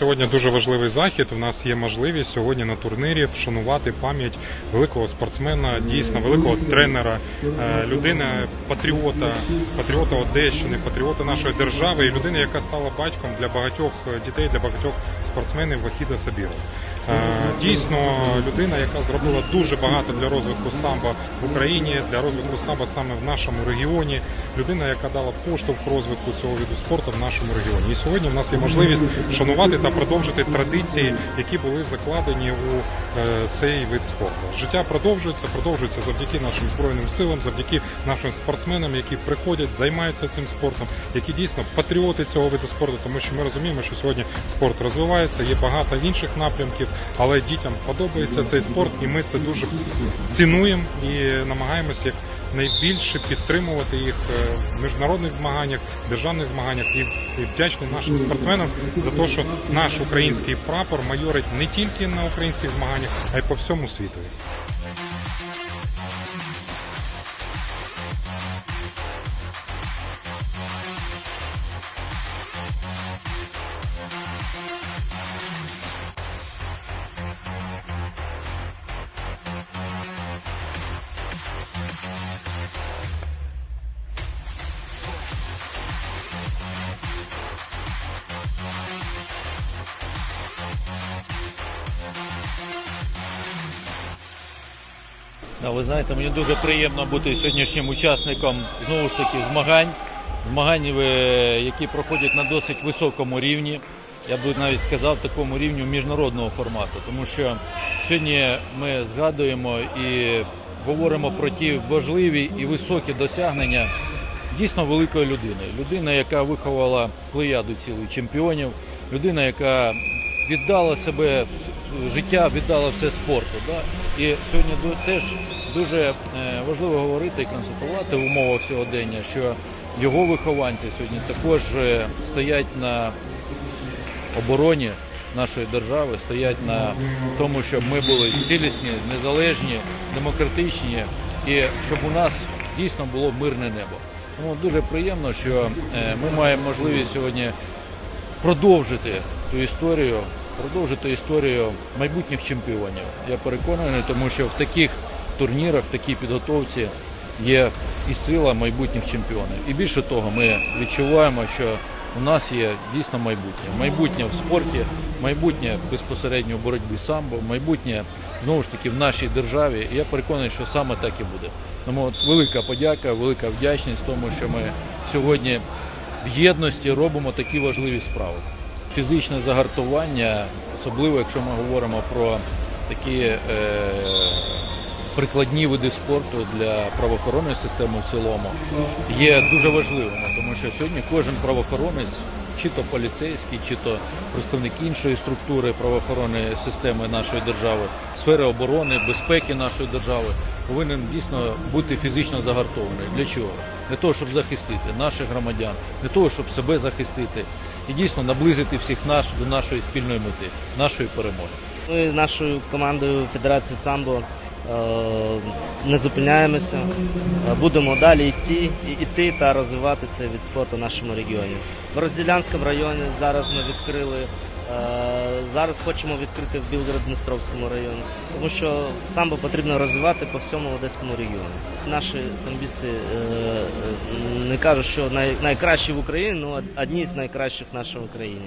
сьогодні дуже важливий захід. У нас є можливість сьогодні на турнірі вшанувати пам'ять великого спортсмена, дійсно великого тренера, е, людини, патріота, патріота Одещини, патріота нашої держави і людини, яка стала батьком для багатьох дітей, для багатьох спортсменів Вахіда Сабірова. Е, Дійсно, людина, яка зробила дуже багато для розвитку самбо в Україні, для розвитку самбо саме в нашому регіоні. Людина, яка дала поштовх розвитку цього виду спорту в нашому регіоні. І сьогодні в нас є можливість вшанувати та продовжити традиції, які були закладені у е, цей вид спорту. Життя продовжується, продовжується завдяки нашим збройним силам, завдяки нашим спортсменам, які приходять, займаються цим спортом, які дійсно патріоти цього виду спорту, тому що ми розуміємо, що сьогодні спорт розвивається, є багато інших напрямків, але дітям подобається цей спорт, і ми це дуже цінуємо і намагаємося як найбільше підтримувати їх е, в міжнародних змаганнях, державних змаганнях і, вдячні нашим спортсменам за те, що наш український прапор майорить не тільки на українських змаганнях, а й по всьому світу. Да, ви знаєте, мені дуже приємно бути сьогоднішнім учасником знову ж таки змагань. Змагань, е, які проходять на досить високому рівні. Я б навіть сказав такому рівню міжнародного формату, тому що сьогодні ми згадуємо і говоримо про ті важливі і високі досягнення дійсно великої людини. Людина, яка виховала плеяду цілих чемпіонів, людина, яка віддала себе життя, віддала все спорту. Да? І сьогодні теж дуже е, важливо говорити і констатувати в умовах сьогодення, що його вихованці сьогодні також е, стоять на обороні нашої держави, стоять на тому, щоб ми були цілісні, незалежні, демократичні і щоб у нас дійсно було мирне небо. Тому дуже приємно, що е, ми маємо можливість сьогодні продовжити ту історію, продовжити історію майбутніх чемпіонів. Я переконаний, тому що в таких турнірах, в такій підготовці є і сила майбутніх чемпіонів. І більше того, ми відчуваємо, що у нас є дійсно майбутнє. Майбутнє в спорті, майбутнє безпосередньо в боротьбі самбо, майбутнє знову ж таки в нашій державі. І я переконаний, що саме так і буде. Тому велика подяка, велика вдячність тому, що ми сьогодні в єдності робимо такі важливі справи. Фізичне загартування, особливо якщо ми говоримо про такі е, прикладні види спорту для правоохоронної системи в цілому, є дуже важливими, тому що сьогодні кожен правоохоронець, чи то поліцейський, чи то представник іншої структури правоохоронної системи нашої держави, сфери оборони, безпеки нашої держави, повинен дійсно бути фізично загартований. Для чого? Для того, щоб захистити наших громадян, для того, щоб себе захистити і дійсно наблизити всіх нас до нашої спільної мети, нашої перемоги. Ми нашою командою Федерації самбо не зупиняємося. Е, Будемо далі йти, і- йти та розвивати цей від спорту в нашому регіоні. В Розділянському районі зараз ми відкрили. е, Зараз хочемо відкрити в Білгород-Дністровському районі, тому що самбо потрібно розвивати по всьому одеському регіону. Наші самбісти е, е, не кажуть, що найкращі в Україні, але одні з найкращих в нашій Україні.